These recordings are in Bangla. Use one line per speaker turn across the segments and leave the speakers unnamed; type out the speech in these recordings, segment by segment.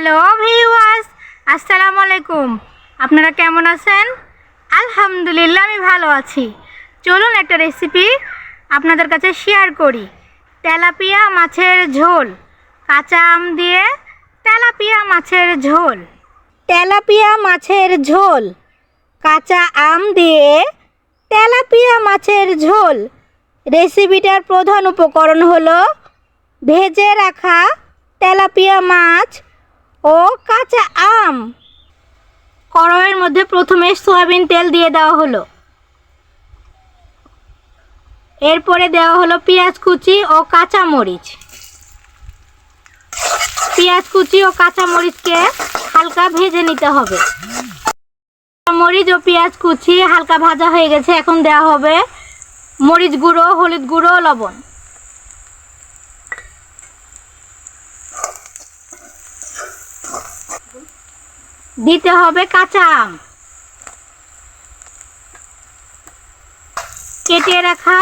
হ্যালো ভিউয়ার্স আসসালামু আলাইকুম আপনারা কেমন আছেন আলহামদুলিল্লাহ আমি ভালো আছি চলুন একটা রেসিপি আপনাদের কাছে শেয়ার করি তেলাপিয়া মাছের ঝোল কাঁচা আম দিয়ে তেলাপিয়া মাছের ঝোল তেলাপিয়া মাছের ঝোল কাঁচা আম দিয়ে তেলাপিয়া মাছের ঝোল রেসিপিটার প্রধান উপকরণ হলো ভেজে রাখা তেলাপিয়া মাছ ও কাঁচা আম। কড়াইয়ের মধ্যে প্রথমে সয়াবিন তেল দিয়ে দেওয়া হলো। এরপরে দেওয়া হলো পেঁয়াজ কুচি ও কাঁচা মরিচ। পেঁয়াজ কুচি ও কাঁচা মরিচকে হালকা ভেজে নিতে হবে। মরিচ ও পেঁয়াজ কুচি হালকা ভাজা হয়ে গেছে। এখন দেওয়া হবে মরিচ গুঁড়ো, হলুদ গুঁড়ো, লবণ। দিতে হবে কাঁচা আম। কেটে রাখা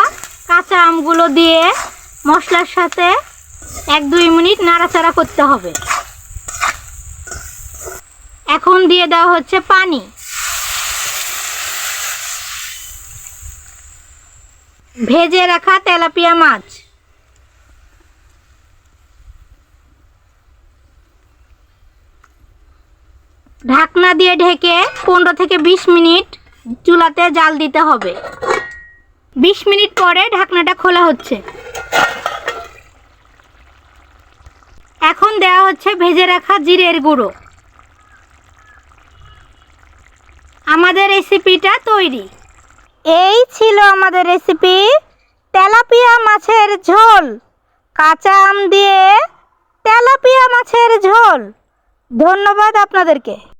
কাঁচা আমগুলো দিয়ে মশলার সাথে এক দুই মিনিট নাড়াচাড়া করতে হবে। এখন দিয়ে দেওয়া হচ্ছে পানি। ভেজে রাখা তেলাপিয়া মাছ। ঢাকনা দিয়ে ঢেকে পনেরো থেকে বিশ মিনিট চুলাতে জাল দিতে হবে। বিশ মিনিট পরে ঢাকনাটা খোলা হচ্ছে। এখন দেওয়া হচ্ছে ভেজে রাখা জিরের গুঁড়ো। আমাদের রেসিপিটা তৈরি। এই ছিল আমাদের রেসিপি তেলাপিয়া মাছের ঝোল। কাঁচা আম দিয়ে তেলাপিয়া মাছের ঝোল। ধন্যবাদ আপনাদেরকে।